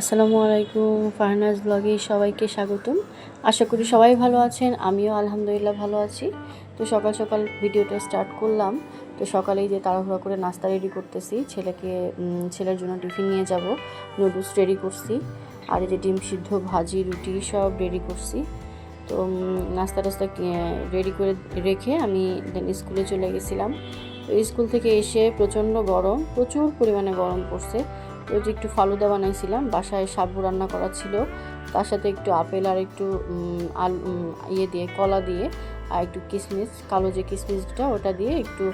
আসসালামু আলাইকুম ফারনাজ ব্লগে সবাইকে স্বাগতম। আশা করি সবাই ভালো আছেন, আমিও আলহামদুলিল্লাহ ভালো আছি। তো সকাল সকাল ভিডিওটা স্টার্ট করলাম। তো সকালেই যে তাড়াহুড়া করে নাস্তা রেডি করতেছি, ছেলেকে ছেলের জন্য টিফিন নিয়ে যাব নুডলস রেডি করছি। আর এই যে ডিম সিদ্ধ, ভাজি, রুটি সব রেডি করছি। তো নাস্তা টাস্তা রেডি করে রেখে আমি দেন স্কুলে চলে গেছিলাম। তো স্কুল থেকে এসে প্রচণ্ড গরম, প্রচুর পরিমাণে গরম পড়ছে। ওই যে একটু ফালুদা বানাইছিলাম, বাসায় সাবু রান্না করা ছিল। তার সাথে একটু আপেল আর একটু আলু ইয়ে দিয়ে, কলা দিয়ে আর একটু কিশমিশ কালো যে কিশমিশটা ওটা দিয়ে একটু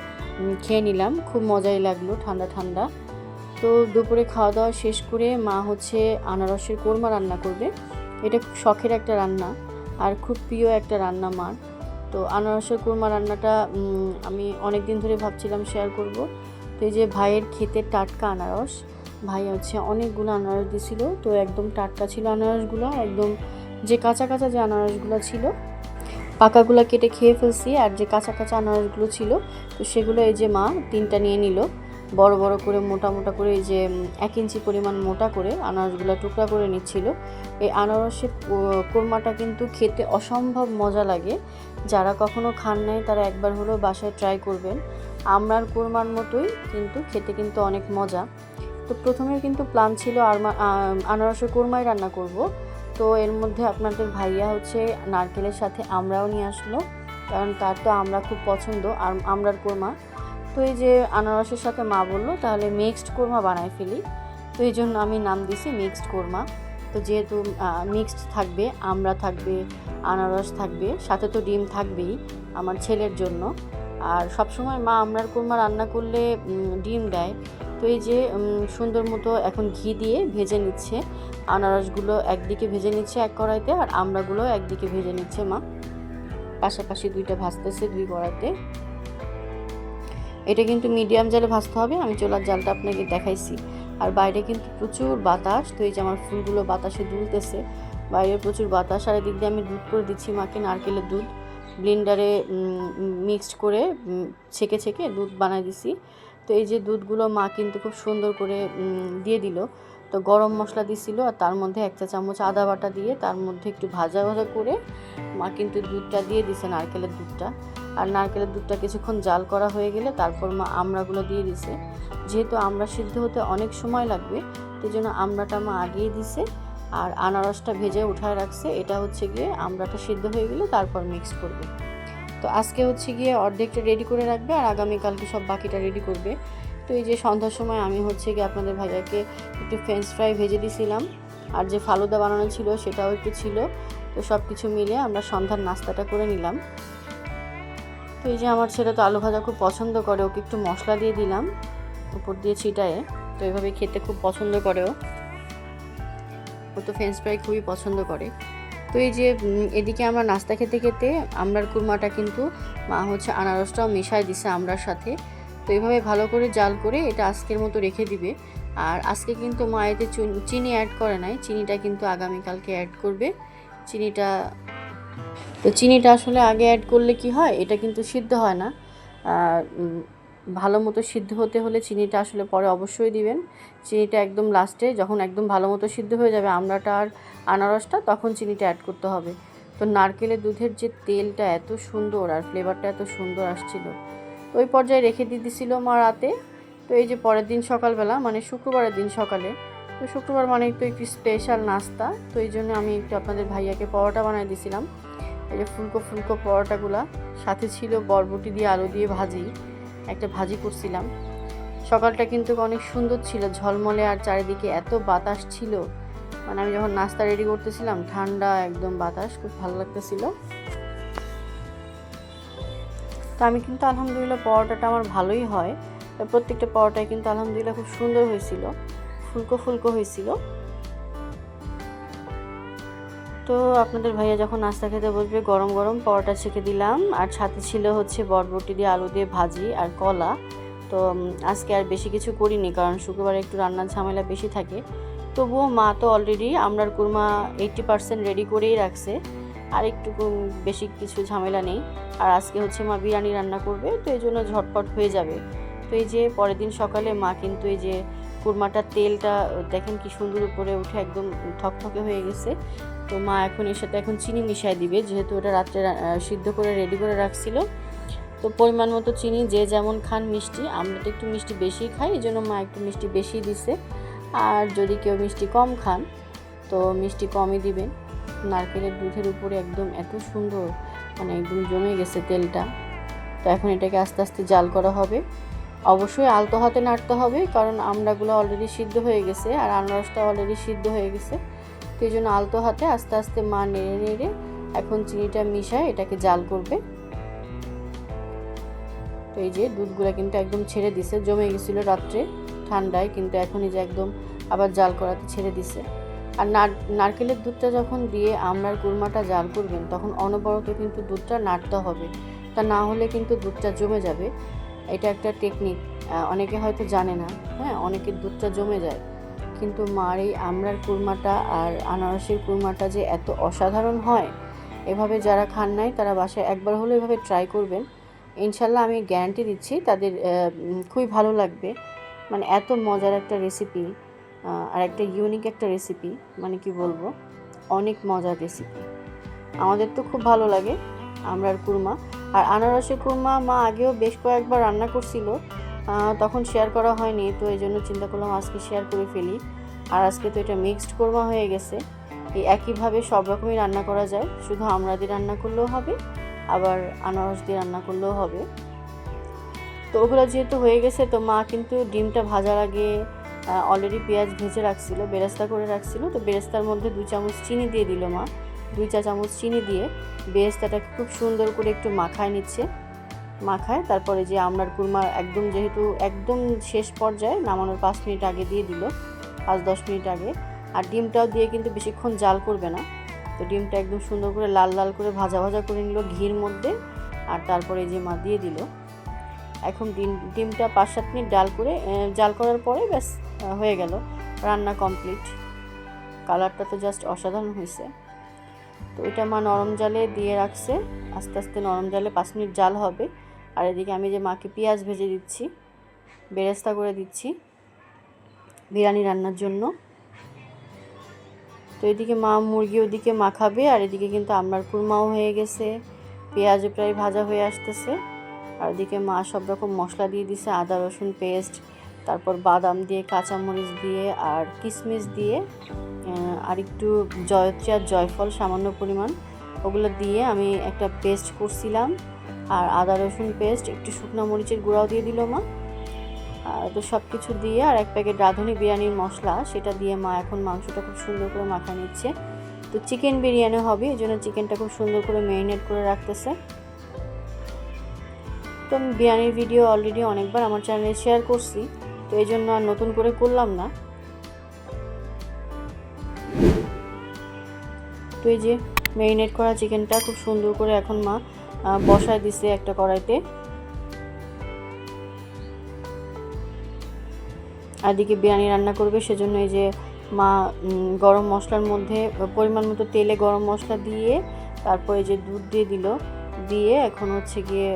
খেয়ে নিলাম। খুব মজাই লাগল, ঠান্ডা ঠান্ডা। তো দুপুরে খাওয়া দাওয়া শেষ করে মা হচ্ছে আনারসের কোরমা রান্না করবে। এটা শখের একটা রান্না আর খুব প্রিয় একটা রান্না মার। তো আনারসের কোরমা রান্নাটা আমি অনেক দিন ধরে ভাবছিলাম শেয়ার করব। তো এই যে ভাইয়ের ক্ষেতের টাটকা আনারস ভাই হচ্ছে অনেকগুলো আনারস দিছিল। তো একদম টাটকা ছিল আনারসগুলো, একদম যে কাঁচা কাঁচা যে আনারসগুলো ছিল, পাকাগুলো কেটে খেয়ে ফেলছি, আর যে কাঁচা কাঁচা আনারসগুলো ছিল, তো সেগুলো এই যে মা তিনটা নিয়ে নিল। বড় বড় করে, মোটা মোটা করে, এই যে এক ইঞ্চি পরিমাণ মোটা করে আনারসগুলো টুকরা করে নিচ্ছিল। এই আনারসের কোরমাটা কিন্তু খেতে অসম্ভব মজা লাগে। যারা কখনো খান নাই, তারা একবার হলেও বাসায় ট্রাই করবেন। আমরার কোরমার মতোই কিন্তু খেতে কিন্তু অনেক মজা। তো প্রথমে কিন্তু প্ল্যান ছিল আনারসের কোরমাই রান্না করব। তো এর মধ্যে আপনাদের ভাইয়া হচ্ছে নারকেলের সাথে আমরাও নিয়ে আসলো, কারণ তার তো আমরা খুব পছন্দ, আর আমরার কোরমা। তো এই যে আনারসের সাথে মা বলল, তাহলে মিক্সড কোরমা বানাই ফেলি। তো এই জন্য আমি নাম দিছি মিক্সড কোরমা। তো যেহেতু মিক্সড থাকবে, আমরা থাকবে, আনারস থাকবে, সাথে তো ডিম থাকবেই আমার ছেলের জন্য। আর সবসময় মা আমরার কোরমা রান্না করলে ডিম দেয়। তো এই যে সুন্দর মতো এখন ঘি দিয়ে ভেজে নিচ্ছে। আনারসগুলো একদিকে ভেজে নিচ্ছে এক কড়াইতে আর আমড়াগুলো একদিকে ভেজে নিচ্ছে মা। পাশাপাশি দুইটা ভাজতেছে দুই কড়াইতে। এটা কিন্তু মিডিয়াম জালে ভাজতে হবে, আমি চোলার জালটা আপনাকে দেখাইছি। আর বাইরে কিন্তু প্রচুর বাতাস, তো এই যে আমার ফুলগুলো বাতাসে দুলতেছে। বাইরে প্রচুর বাতাস, আর এদিক দিয়ে আমি দুধ করে দিচ্ছি মাকে, নারকেলের দুধ। ব্লেন্ডারে মিক্সড করে ছেঁকে ছেঁকে দুধ বানাই দিছি। তো এই যে দুধগুলো মা কিন্তু খুব সুন্দর করে দিয়ে দিল। তো গরম মশলা দিছিল আর তার মধ্যে এক চা চামচ আদা বাটা দিয়ে তার মধ্যে একটু ভাজা ভাজা করে মা কিন্তু দুধটা দিয়ে দিছে, নারকেলের দুধটা। আর নারকেলের দুধটা কিছুক্ষণ জাল করা হয়ে গেলে তারপর মা আমড়াগুলো দিয়ে দিছে। যেহেতু আমড়া সিদ্ধ হতে অনেক সময় লাগবে সেই জন্য আমড়াটা মা আগিয়ে দিছে। আর আনারসটা ভেজে উঠায় রাখছে, এটা হচ্ছে গিয়ে আমড়াটা সিদ্ধ হয়ে গেলে তারপর মিক্স করবে। তো আজকে হচ্ছে গিয়ে অর্ধেকটা রেডি করে রাখবে আর আগামীকালকে সব বাকিটা রেডি করবে। তো এই যে সন্ধ্যার সময় আমি হচ্ছে গিয়ে আপনাদের ভাইয়াকে একটু ফ্রেঞ্চ ফ্রাই ভেজে দিছিলাম। আর যে ফালুদা বানানো ছিল সেটাও একটু ছিল। তো সব কিছু মিলে আমরা সন্ধ্যার নাস্তাটা করে নিলাম। তো এই যে আমার ছেলে তো আলু ভাজা খুব পছন্দ করে, ওকে একটু মশলা দিয়ে দিলাম উপর দিয়ে ছিটায়ে। তো এভাবে খেতে খুব পছন্দ করে ও। তো ফ্রেঞ্চ ফ্রাই খুবই পছন্দ করে। তো এই যে এদিকে আমরা নাস্তা খেতে খেতে আমরার কুরমাটা কিন্তু, মা হচ্ছে আনারসটাও মেশায় দিছে আমরার সাথে। তো এইভাবে ভালো করে জাল করে এটা আজকের মতো রেখে দিবে। আর আজকে কিন্তু মা এতে চুন- অ্যাড করে নাই। চিনিটা কিন্তু আগামীকালকে অ্যাড করবে। চিনিটা, তো চিনিটা আসলে আগে অ্যাড করলে কি হয়? এটা কিন্তু সিদ্ধ হয় না। ভালো মতো সিদ্ধ হতে হলে চিনিটা আসলে পরে অবশ্যই দিবেন। চিনিটা একদম লাস্টে যখন একদম ভালো মতো সিদ্ধ হয়ে যাবে আমড়াটা আর আনারসটা, তখন চিনিটা অ্যাড করতে হবে। তো নারকেলের দুধের যে তেলটা এত সুন্দর আর ফ্লেভারটা এত সুন্দর আসছিল। তো ওই পর্যায়ে রেখে দিয়ে দিছিল মা রাতে। তো এই যে পরের দিন সকালবেলা মানে শুক্রবারের দিন সকালে, তো শুক্রবার মানে একটু একটু স্পেশাল নাস্তা। তো এই জন্য আমি একটু আপনাদের ভাইয়াকে পরোটা বানিয়ে দিয়েছিলাম এই যে ফুলকো ফুলকো পরোটাগুলা, সাথে ছিল বরবটি দিয়ে আলু দিয়ে ভাজি। একটা ভাজি করছিলাম। সকালটা কিন্তু অনেক সুন্দর ছিল, ঝলমলে আর চারিদিকে এত বাতাস ছিল। মানে আমি যখন নাস্তা রেডি করতেছিলাম, ঠান্ডা একদম বাতাস, খুব ভালো লাগতেছিল। তো আমি কিন্তু আলহামদুলিল্লাহ পরোটাটা আমার ভালোই হয়। প্রত্যেকটা পরোটাই কিন্তু আলহামদুলিল্লাহ খুব সুন্দর হয়েছিল। ফুলকো ফুলকো হয়েছিল। তো আপনাদের ভাইয়া যখন নাস্তা খেতে বসবে, গরম গরম পরোটা ছেঁকে দিলাম। আর সাথে ছিল হচ্ছে বরবটি দিয়ে আলু দিয়ে ভাজি আর কলা। তো আজকে আর বেশি কিছু করিনি কারণ শুক্রবারে একটু রান্নার ঝামেলা বেশি থাকে। তবুও মা তো অলরেডি আমরার কুরমা এইট্টি পার্সেন্ট রেডি করেই রাখছে। আর একটু বেশি কিছু ঝামেলা নেই। আর আজকে হচ্ছে মা বিরিয়ানি রান্না করবে, তো এই জন্য ঝটপট হয়ে যাবে। তো এই যে পরের দিন সকালে মা কিন্তু এই যে কুরমাটার তেলটা, দেখেন কি সুন্দর উপরে উঠে একদম থকথকে হয়ে গেছে। তো মা এখন এর সাথে এখন চিনি মিশাই দিবে, যেহেতু ওটা রাত্রে সিদ্ধ করে রেডি করে রাখছিল। তো পরিমাণ মতো চিনি, যে যেমন খান মিষ্টি, আমরা তো একটু মিষ্টি বেশি খাই, এই জন্য মা একটু মিষ্টি বেশি দিছে। আর যদি কেউ মিষ্টি কম খান, তো মিষ্টি কমই দিবেন। নারকেলের দুধের উপরে একদম এত সুন্দর মানে একদম জমে গেছে তেলটা। তো এখন এটাকে আস্তে আস্তে জাল করা হবে। অবশ্যই আলতো হাতে নাড়তে হবে, কারণ আমড়াগুলো অলরেডি সিদ্ধ হয়ে গেছে আর আনারসটা অলরেডি সিদ্ধ হয়ে গেছে। এই জন্য আলতো হাতে আস্তে আস্তে মা নেড়ে নেড়ে এখন চিনিটা মিশায় এটাকে জাল করবে। তো এই যে দুধগুলো কিন্তু একদম ছেড়ে দিছে, জমে গেছিল রাত্রে ঠান্ডায়, কিন্তু এখন এই যে একদম আবার জাল করাতে ছেড়ে দিছে। আর নার- নারকেলের দুধটা যখন দিয়ে আমড়ার কুরমাটা জাল করবেন, তখন অনবরত কিন্তু দুধটা নাড়তে হবে। তা না হলে কিন্তু দুধটা জমে যাবে। এটা একটা টেকনিক অনেকে হয়তো জানে না হ্যাঁ? অনেকের দুধটা জমে যায়। কিন্তু মার এই আমড়ার কুরমাটা আর আনারসের কুরমাটা যে এত অসাধারণ হয়, এভাবে যারা খান নাই, তারা বাসায় একবার হলেও এভাবে ট্রাই করবেন। ইনশাল্লাহ আমি গ্যারান্টি দিচ্ছি, তাদের খুবই ভালো লাগবে। মানে এত মজার একটা রেসিপি আর একটা ইউনিক একটা রেসিপি মানে কি বলব? অনেক মজার রেসিপি আমাদের তো খুব ভালো লাগে আমরার কুরমা। আর আনারসের কুরমা মা আগেও বেশ কয়েকবার রান্না করছিল তখন শেয়ার করা হয়নি, তো এই জন্য চিন্তা করলাম আজকে শেয়ার করে ফেলি। আর আজকে তো এটা মিক্সড কোরমা হয়ে গেছে, এই একইভাবে সব রকমই রান্না করা যায়, শুধু আমরা দিয়ে রান্না করলেও হবে, আবার আনারস দিয়ে রান্না করলেও হবে। তো ওগুলো যেহেতু হয়ে গেছে, তো মা কিন্তু ডিমটা ভাজার আগে অলরেডি পেঁয়াজ ভেজে রাখছিল, বেরেস্তা করে রাখছিল, তো বেরেস্তার মধ্যে দু চামচ চিনি দিয়ে দিল মা। দুই চা চামচ চিনি দিয়ে বেরেস্তাটাকে খুব সুন্দর করে একটু মাখায় নিচ্ছে। মাখায় তারপরে যে আমড়ার কুরমা একদম যেহেতু একদম শেষ পর্যায়ে নামানোর পাঁচ মিনিট আগে দিয়ে দিল, পাঁচ দশ মিনিট আগে। আর ডিমটাও দিয়ে কিন্তু বেশিক্ষণ জাল করবে না। তো ডিমটা একদম সুন্দর করে লাল লাল করে ভাজা ভাজা করে নিল ঘির মধ্যে আর তারপরে যে মা দিয়ে দিল। এখন ডিম, ডিমটা পাঁচ সাত মিনিট ডাল করে জাল করার পরে ব্যাস, হয়ে গেল। রান্না কমপ্লিট। কালারটা তো জাস্ট অসাধারণ হয়েছে। তো এটা মা নরম জালে দিয়ে রাখছে। আস্তে আস্তে নরম জালে পাঁচ মিনিট জাল হবে। আর এদিকে আমি যে মাকে পেঁয়াজ ভেজে দিচ্ছি, বেরেস্তা করে দিচ্ছি বিরিয়ানি রান্নার জন্য। তো এদিকে মা মুরগি ওদিকে মাখাবে, আর এদিকে কিন্তু আমরার কুরমাও হয়ে গেছে। পেঁয়াজও প্রায় ভাজা হয়ে আসতেছে। আর ওদিকে মা সব রকম মশলা দিয়ে দিছে, আদা, রসুন, পেস্ট তারপর বাদাম দিয়ে, কাঁচামরিচ দিয়ে আর কিশমিশ দিয়ে আর একটু জয়ত্রী আর জয়ফল সামান্য পরিমাণ, ওগুলো দিয়ে আমি একটা পেস্ট করছিলাম আর আদা রসুন পেস্ট, একটু শুকনো মরিচের গুঁড়াও দিয়ে দিল মা। আর তো সব কিছু দিয়ে আর এক প্যাকেট রাঁধুনি বিরিয়ানির মশলা, সেটা দিয়ে মা এখন মাংসটা খুব সুন্দর করে মাখা নিচ্ছে। তো চিকেন বিরিয়ানি হবে, এই জন্য চিকেনটা খুব সুন্দর করে ম্যারিনেট করে রাখতেছে। তো আমি বিরিয়ানির ভিডিও অলরেডি অনেকবার আমার চ্যানেলে শেয়ার করছি। তো এই জন্য আর নতুন করে করলাম না। তো এই যে ম্যারিনেট করা চিকেনটা খুব সুন্দর করে এখন মা বসায় দিছে একটা কড়াইতে। এদিকে বিরিয়ানি রান্না করবে, সেজন্য এই যে মা গরম মশলার মধ্যে পরিমাণ মতো তেলে গরম মশলা দিয়ে, তারপরে যে দুধ দিয়ে দিল। দিয়ে এখন হচ্ছে গিয়ে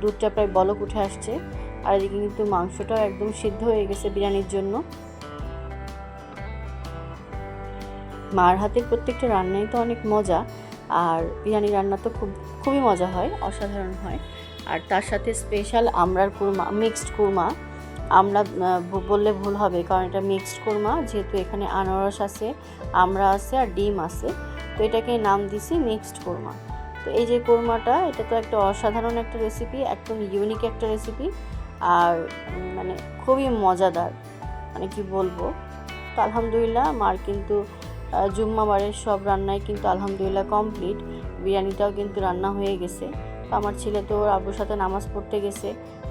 দুধটা প্রায় বলক উঠে আসছে। আর এদিকে কিন্তু মাংসটাও একদম সিদ্ধ হয়ে গেছে বিরিয়ানির জন্য। মার হাতের প্রত্যেকটা রান্নাই তো অনেক মজা, আর বিরিয়ানি রান্না তো খুব, খুবই মজা হয়, অসাধারণ হয়। আর তার সাথে স্পেশাল আমরার কুরমা মিক্সড কুরমা। আমরা বললে ভুল হবে, কারণ এটা মিক্সড কুরমা, যেহেতু এখানে আনারস আছে আমড়া আছে আর ডিম আছে। তো এটাকে নাম দিছি মিক্সড কোরমা। তো এই যে কোরমাটা, এটা তো একটা অসাধারণ একটা রেসিপি একদম ইউনিক একটা রেসিপি আর মানে খুবই মজাদার মানে কি বলব? তো আলহামদুলিল্লাহ, মার কিন্তু জুম্মাবারের সব রান্নাই কিন্তু আলহামদুলিল্লাহ কমপ্লিট বিরিয়ানিটাও কিন্তু রান্না হয়ে গেছে। তো আমার ছেলে তো ওর আব্বুর সাথে নামাজ পড়তে গেছে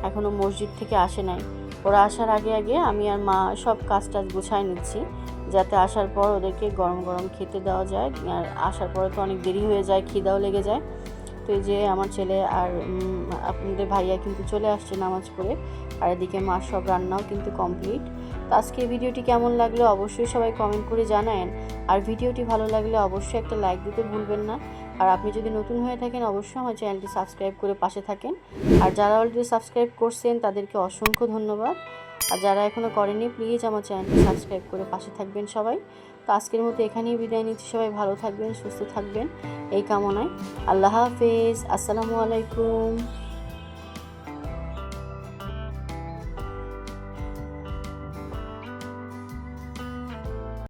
এখনও মসজিদ থেকে আসে নাই। ওরা আসার আগে আগে আমি আর মা সব কাজ টাজ গুছাই নিচ্ছি, যাতে আসার পর ওদেরকে গরম গরম খেতে দেওয়া যায়, আর আসার পরে তো অনেক দেরি হয়ে যায়, খিদাও লেগে যায়। তো এই যে আমার ছেলে আর আপনাদের ভাইয়া কিন্তু চলে আসছে নামাজ পড়ে। আর এদিকে মার সব রান্নাও কিন্তু কমপ্লিট। তো আজকে ভিডিওটি কেমন লাগল অবশ্যই সবাই কমেন্ট করে জানায়েন। আর ভিডিওটি ভালো লাগলে অবশ্যই একটা লাইক দিতে ভুলবেন না। আর আপনি যদি নতুন হয়ে থাকেন অবশ্যই আমার চ্যানেলটি সাবস্ক্রাইব করে পাশে থাকেন। আর যারা অলরেডি সাবস্ক্রাইব করছেন তাদেরকে অসংখ্য ধন্যবাদ। আর যারা এখনও করেনি প্লিজ আমার চ্যানেলটি সাবস্ক্রাইব করে পাশে থাকবেন সবাই। তো আজকের মতো এখানেই বিদায় নিচ্ছি। সবাই ভালো থাকবেন, সুস্থ থাকবেন। এই কামনায় আল্লাহ হাফেজ। আসসালামু আলাইকুম।